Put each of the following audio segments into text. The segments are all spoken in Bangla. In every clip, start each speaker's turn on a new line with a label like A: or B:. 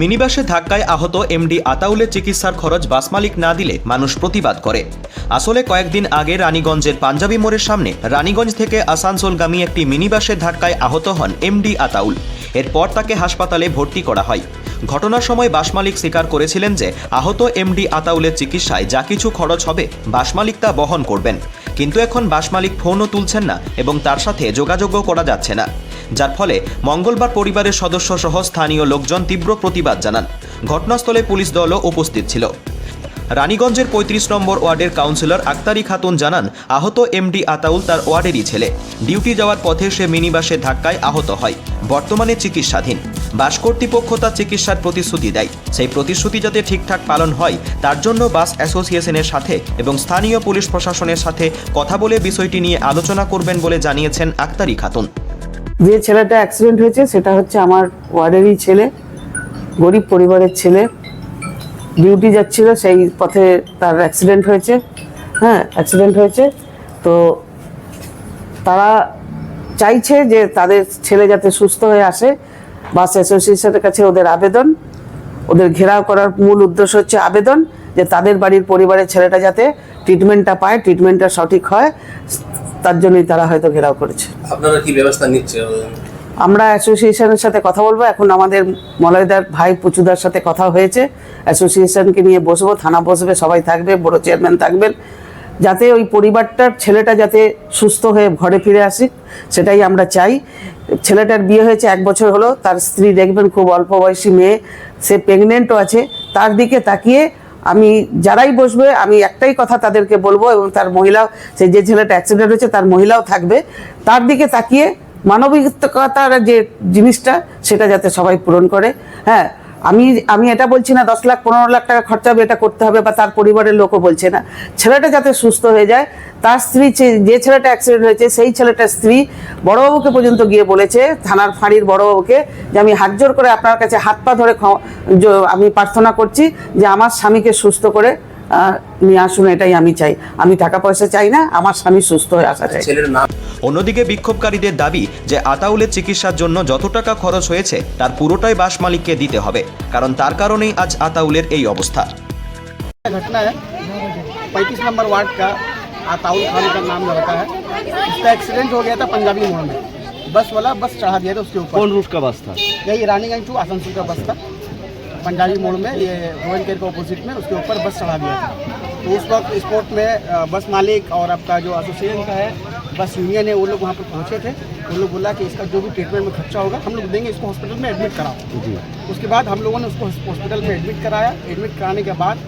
A: মিনিবাসে ধাক্কায় আহত এমডি আতাউলের চিকিৎসার খরচ বাস মালিক না দিলে মানুষ প্রতিবাদ করে। আসলে কয়েকদিন আগে রানীগঞ্জের পাঞ্জাবি মোড়ের সামনে রানীগঞ্জ থেকে আসানসোলগামী একটি মিনিবাসের ধাক্কায় আহত হন এমডি আতাউল। এরপর তাকে হাসপাতালে ভর্তি করা হয়। ঘটনার সময় বাস মালিক স্বীকার করেছিলেন যে আহত এমডি আতাউলের চিকিৎসায় যা কিছু খরচ হবে বাস মালিক তা বহন করবেন। কিন্তু এখন বাস মালিক ফোনও তুলছেন না এবং তার সাথে যোগাযোগও করা যাচ্ছে না। যার ফলে মঙ্গলবার পরিবারের সদস্য সহ স্থানীয় লোকজন তীব্র প্রতিবাদ জানান। ঘটনাস্থলে পুলিশ দলও উপস্থিত ছিল। রানীগঞ্জের পঁয়ত্রিশ নম্বর ওয়ার্ডের কাউন্সিলর আক্তারি খাতুন জানান, আহত এমডি আতাউল তার ওয়ার্ডেরই ছেলে। ডিউটি যাওয়ার পথে সে মিনিবাসের ধাক্কায় আহত হয়। বর্তমানে চিকিৎসাধীন। বাস কর্তৃপক্ষ তার চিকিৎসার প্রতিশ্রুতি দেয়। সেই প্রতিশ্রুতি যাতে ঠিকঠাক পালন হয়, তার জন্য বাস অ্যাসোসিয়েশনের সাথে এবং স্থানীয় পুলিশ প্রশাসনের সাথে কথা বলে বিষয়টি নিয়ে আলোচনা করবেন বলে জানিয়েছেন আক্তারি খাতুন।
B: যে ছেলেটা অ্যাক্সিডেন্ট হয়েছে, সেটা হচ্ছে আমার ওয়ার্ডেরই ছেলে, গরিব পরিবারের ছেলে। ডিউটি যাচ্ছিল, সেই পথে তার অ্যাক্সিডেন্ট হয়েছে। হ্যাঁ অ্যাক্সিডেন্ট হয়েছে। তো তারা চাইছে যে তাদের ছেলে যাতে সুস্থ হয়ে আসে। বাস অ্যাসোসিয়েশনের কাছে ওদের আবেদন। ওদের ঘেরাও করার মূল উদ্দেশ্য হচ্ছে আবেদন। যে তাদের বাড়ির পরিবারের ছেলেটা যাতে ট্রিটমেন্টটা পায় ট্রিটমেন্টটা সঠিক হয় তার জন্যই তারা হয়তো ঘেরাও করেছে।
C: আপনারা কি ব্যবস্থা নিচ্ছে?
B: আমরা অ্যাসোসিয়েশনের সাথে কথা বলব। এখন আমাদের মলয়দার ভাই পুচুদার সাথে কথা হয়েছে। অ্যাসোসিয়েশনকে নিয়ে বসবো থানা বসবে সবাই থাকবে বড় চেয়ারম্যান থাকবেন। যাতে ওই পরিবারটার ছেলেটা যাতে সুস্থ হয়ে ঘরে ফিরে আসে সেটাই আমরা চাই। ছেলেটার বিয়ে হয়েছে এক বছর হলো তার স্ত্রী দেখবেন খুব অল্প বয়সী মেয়ে সে প্রেগনেন্টও আছে। তার দিকে তাকিয়ে আমি যারাই বসবে, আমি একটাই কথা তাদেরকে বলব এবং তার মহিলা, সে যে ছেলেটা অ্যাক্সিডেন্ট হয়েছে তার মহিলাও থাকবে। তার দিকে তাকিয়ে মানবিকতার যে জিনিসটা, সেটা যাতে সবাই পূরণ করে। হ্যাঁ আমি আমি এটা বলছি না দশ লাখ, পনেরো লাখ টাকা খরচা হবে, এটা করতে হবে, বা তার পরিবারের লোকও বলছে না। ছেলেটা যাতে সুস্থ হয়ে যায়, তার স্ত্রী যে- ছেলেটা অ্যাক্সিডেন্ট হয়েছে, সেই ছেলেটার স্ত্রী বড়বাবুকে পর্যন্ত গিয়ে বলেছে, থানার ফাঁড়ির বড়বাবুকে, যে আমি হাত জোর করে আপনার কাছে হাত পা ধরে আমি প্রার্থনা করছি যে আমার স্বামীকে সুস্থ করে নিয়ে আসুন এটাই আমি চাই আমি টাকা পয়সা চাই না আমার স্বামী সুস্থ হয়ে আসা চাই
C: ছেলের নাম
A: অন্যদিকে বিক্ষোভকারীদের দাবি যে আতাউলের চিকিৎসার জন্য যত টাকা খরচ হয়েছে তার পুরোটাই বাস মালিককে দিতে হবে কারণ তার কারণেই আজ আতাউলের এই অবস্থা
D: घटना है पैंतीस नंबर वार्ड का आताउल खान का नाम लड़का है इसका एक्सीडेंट हो गया था पंजाबी मोड़ में बस वाला बस चढ़ा दिया था उसके ऊपर
E: कौन रूट का बस था
D: यही रानीगंज टू आसनसोल का बस था पंजाबी मोड़ में ये रोहन केयर के अपोजिट में उसके ऊपर बस चढ़ा दिया था। तो उस वक्त स्पोर्ट में बस मालिक और आपका जो एसोसिएशन का है बस यूनियन है वो लोग वहाँ पर पहुँचे थे। वो लोग बोला कि इसका जो भी ट्रीटमेंट में खर्चा होगा हम लोग देंगे इसको हॉस्पिटल में एडमिट कराओ।
E: जी।
D: उसके बाद हम लोगों ने उसको हॉस्पिटल में एडमिट कराया। एडमिट कराने के बाद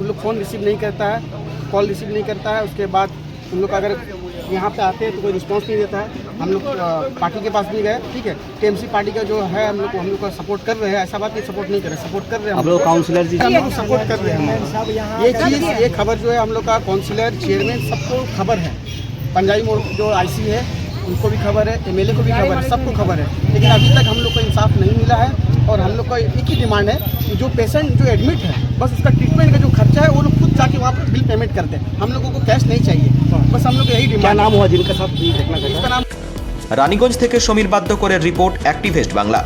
D: उन लोग फ़ोन रिसीव नहीं करता है कॉल रिसीव नहीं करता है। उसके बाद उन लोग अगर यहाँ पे आते हैं तो कोई रिस्पांस नहीं देता है। हम लोग पार्टी के पास भी गए ठीक है? टीएमसी पार्टी का जो है हम लोग हम लोग का सपोर्ट कर रहे हैं ऐसा बात नहीं सपोर्ट नहीं कर रहे सपोर्ट कर रहे हैं हम
E: लोग काउंसिलर जी
D: हम लोग सपोर्ट कर रहे हैं ये चीज़ ये खबर जो है हम लोग का काउंसिलर चेयरमैन सबको खबर है। पंजाबी मोड़ जो आईसी है उनको भी खबर है एमएलए को भी खबर है सबको खबर है। लेकिन अभी तक हम लोग को इंसाफ नहीं मिला है। और हम लोग का एक ही डिमांड है कि जो पेशेंट जो एडमिट है बस उसका ट्रीटमेंट का जो खर्चा है वो लोग खुद जाके वहाँ पर बिल पेमेंट करते हैं हम लोगों को कैश नहीं चाहिए बस हम लोग का यही
E: क्या
D: डिमांड
E: नाम हुआ जिनका साथ ये घटना घटा
D: इसका नाम
A: রানীগঞ্জ থেকে সমীর বাদ্যকরের রিপোর্ট অ্যাক্টিভেস্ট বাংলা